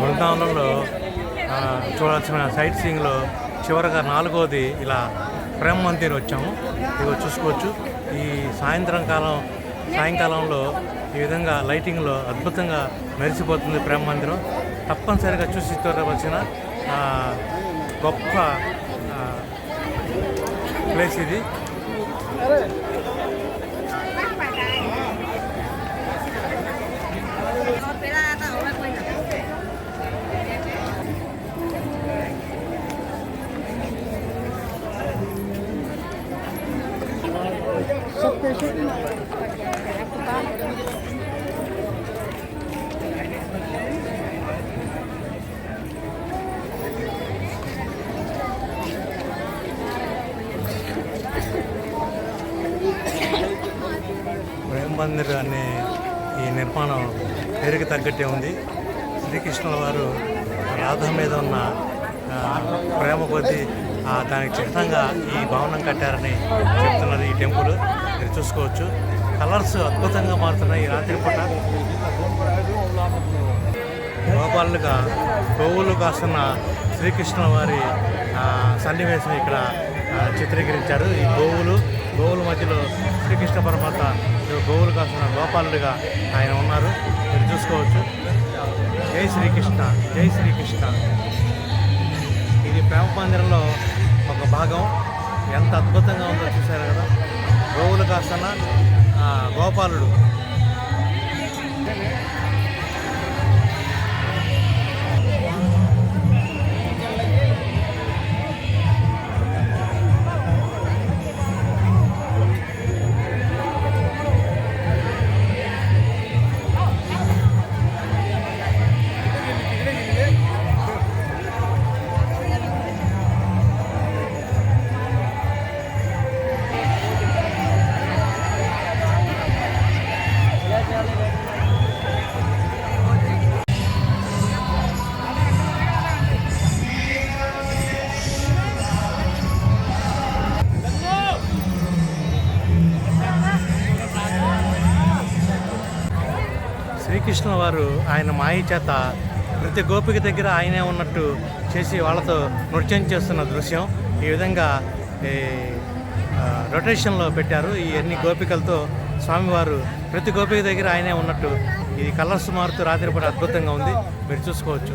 బృందావనంలో చూడాల్సిన సైట్ సీయింగ్లో చివరగా నాలుగోది ఇలా ప్రేమ మందిర్ వచ్చాము. ఇవి చూసుకోవచ్చు. ఈ సాయంత్రం కాలం సాయంకాలంలో ఈ విధంగా లైటింగ్లో అద్భుతంగా మెరిసిపోతుంది ప్రేమ మందిరం. తప్పనిసరిగా చూసి చూడవలసిన గొప్ప ప్లేస్ ఇది. ప్రేమ మందిర్ అనే ఈ నిర్మాణం పేరుకి తగ్గట్టే ఉంది. శ్రీకృష్ణుల వారు రాధ మీద ఉన్న ప్రేమ కొద్దీ దానికి చిహ్నంగా ఈ భవనం కట్టారని చెప్తున్నది ఈ టెంపుల్. మీరు చూసుకోవచ్చు. కలర్స్ అద్భుతంగా మారుతున్నాయి ఈ రాత్రిపూట. గోపాలుగా గోవులు కాస్తున్న శ్రీకృష్ణ వారి సన్నివేశం ఇక్కడ చిత్రీకరించారు. ఈ గోవులు గోవుల మధ్యలో శ్రీకృష్ణ పరమాత్మ గోవులు కాస్తున్న గోపాలుడిగా ఆయన ఉన్నారు. మీరు చూసుకోవచ్చు. జై శ్రీకృష్ణ జై శ్రీకృష్ణ. ఇది ప్రేమ మందిరంలో భాగం. ఎంత అద్భుతంగా ఉందో చూశారు కదా. గోవులు కాస్తున్న గోపాలుడు. శ్రీకృష్ణ వారు ఆయన మాయ చేత ప్రతి గోపిక దగ్గర ఆయనే ఉన్నట్టు చేసి వాళ్ళతో నృత్యం చేస్తున్న దృశ్యం. ఈ విధంగా ఈ, రొటేషన్లో పెట్టారు. ఈ అన్ని గోపికలతో స్వామివారు ప్రతి గోపిక దగ్గర ఆయనే ఉన్నట్టు ఈ కలర్స్ మారుతూ రాత్రిపూట అద్భుతంగా ఉంది. మీరు చూసుకోవచ్చు.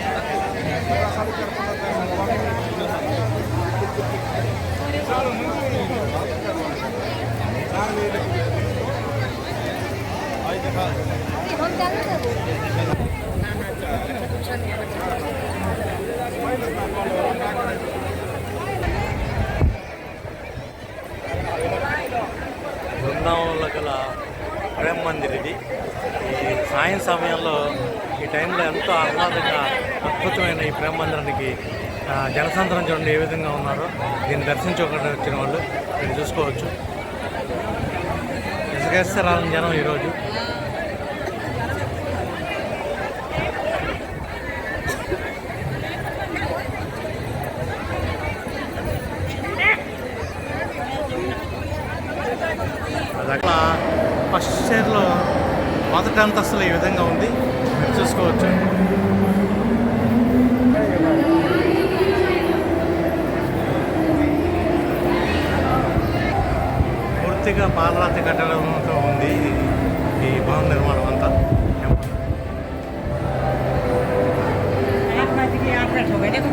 బృందావనంలో గల ప్రేమ మందిర్ ఇది ఈ సాయం సమయంలో ఈ టైంలో ఎంతో ఆహ్లాదంగా అద్భుతమైన ఈ ప్రేమ మందిరానికి జనసంతరం చూడండి ఏ విధంగా ఉన్నారో. దీన్ని దర్శించుకోవడానికి వచ్చిన వాళ్ళు మీరు చూసుకోవచ్చు. ఇసుకేస్తే జనం ఈరోజు. అది అక్కడ ఫస్ట్ షేర్లో మొదటి అంతస్తులు ఈ విధంగా ఉంది. ఇది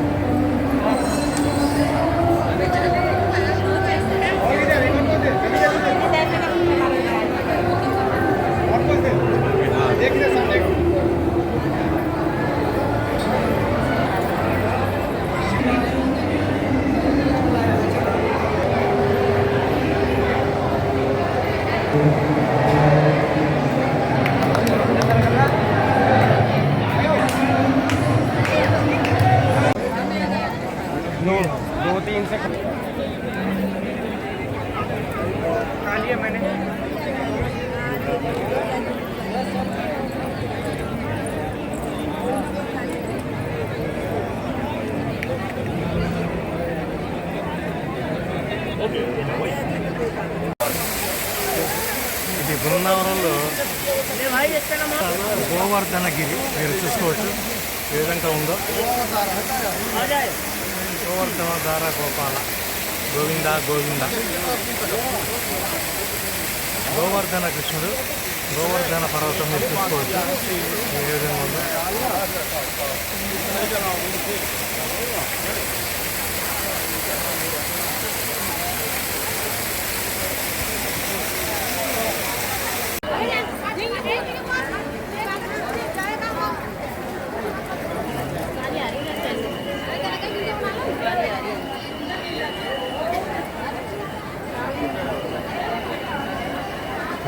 బృందావనంలో గోవర్ధనగిరి మీరు చూసుకోవచ్చు. ఏ విధంగా ఉందో. గోవర్ధన దార గోపాల. గోవింద గోవింద. గోవర్ధన కృష్ణుడు గోవర్ధన పర్వతం మీరు చూసుకోవచ్చు. ఏ విధంగా ఉందో.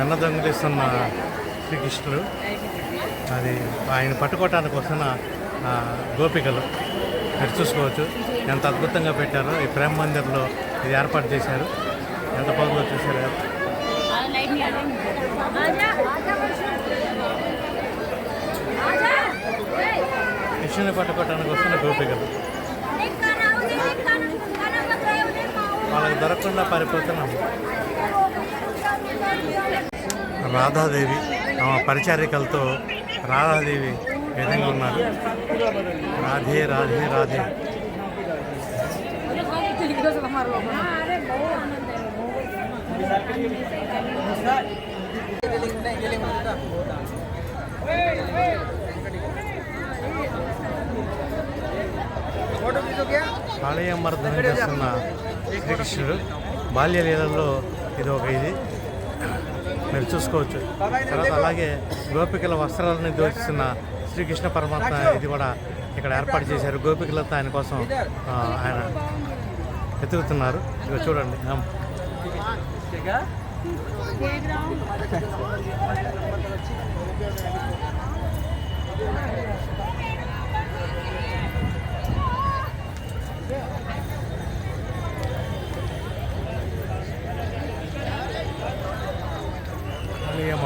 వెన్న దొంగిలిస్తున్న శ్రీకృష్ణుడు అది ఆయన పట్టుకోవటానికి వస్తున్న గోపికలు. మీరు చూసుకోవచ్చు. ఎంత అద్భుతంగా పెట్టారో ఈ ప్రేమ మందిర్లో ఇది ఏర్పాటు చేశారు. ఎంత బాగుందో చూశారు. కృష్ణుని పట్టుకోవటానికి వస్తున్న గోపికలు. వాళ్ళకి దొరకకుండా పారిపోతున్నాం. రాధాదేవి ఆమె పరిచారికలతో రాధాదేవి విధంగా ఉన్నారు రాధే రాధే రాధే కాళీయమర్దనం చేస్తున్న శ్రీకృష్ణుడు బాల్యలీలలో ఇది ఒక ఇది మీరు చూసుకోవచ్చు. తర్వాత అలాగే గోపికల వస్త్రాలను దోచిస్తున్న శ్రీకృష్ణ పరమాత్మ ఇది కూడా ఇక్కడ ఏర్పాటు చేశారు. గోపికలతో ఆయన కోసం ఆయన వెతుకుతున్నారు. ఇక చూడండి.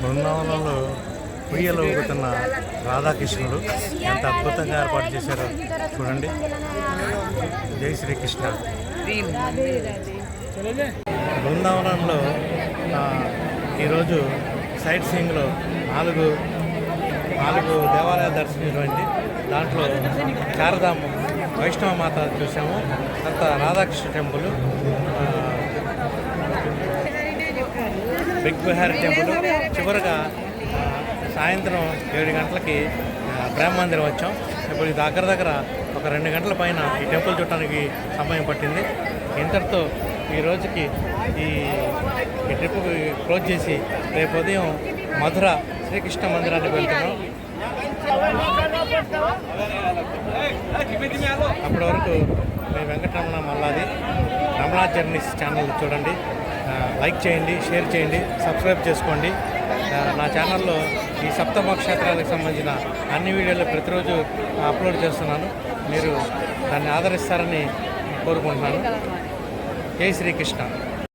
బృందావనంలో ఉయ్యలు ఊగుతున్న రాధాకృష్ణుడు ఎంత అద్భుతంగా ఏర్పాటు చేశారో చూడండి. జై శ్రీకృష్ణ. బృందావనంలో ఈరోజు సైట్ సీయింగ్లో నాలుగు నాలుగు దేవాలయాలు దర్శించినటువంటి దాంట్లో శారదాం వైష్ణవ మాత చూసాము తర్వాత రాధాకృష్ణ టెంపుల్ బిగ్ బిహారీ టెంపుల్. చివరిగా సాయంత్రం ఏడు గంటలకి బ్రహ్మ ప్రేమ మందిరం వచ్చాం. ఇప్పుడు దగ్గర దగ్గర ఒక రెండు గంటల పైన ఈ టెంపుల్ చూడటానికి సమయం పట్టింది. ఇంతటితో ఈ రోజుకి ఈ ట్రిప్ క్లోజ్ చేసి రేపు ఉదయం మధుర శ్రీకృష్ణ మందిరానికి వెళ్తున్నాం. అప్పటి వరకు మీ వెంకటరమణ మల్లాది రమణ జర్నీస్ ఛానల్ చూడండి. లైక్ చేయండి షేర్ చేయండి సబ్స్క్రైబ్ చేసుకోండి. నా ఛానల్లో ఈ సప్తమ క్షేత్రాలకు సంబంధించిన అన్ని వీడియోలు ప్రతిరోజు అప్లోడ్ చేస్తున్నాను. మీరు దాన్ని ఆదరిస్తారని కోరుకుంటున్నాను. జై శ్రీకృష్ణ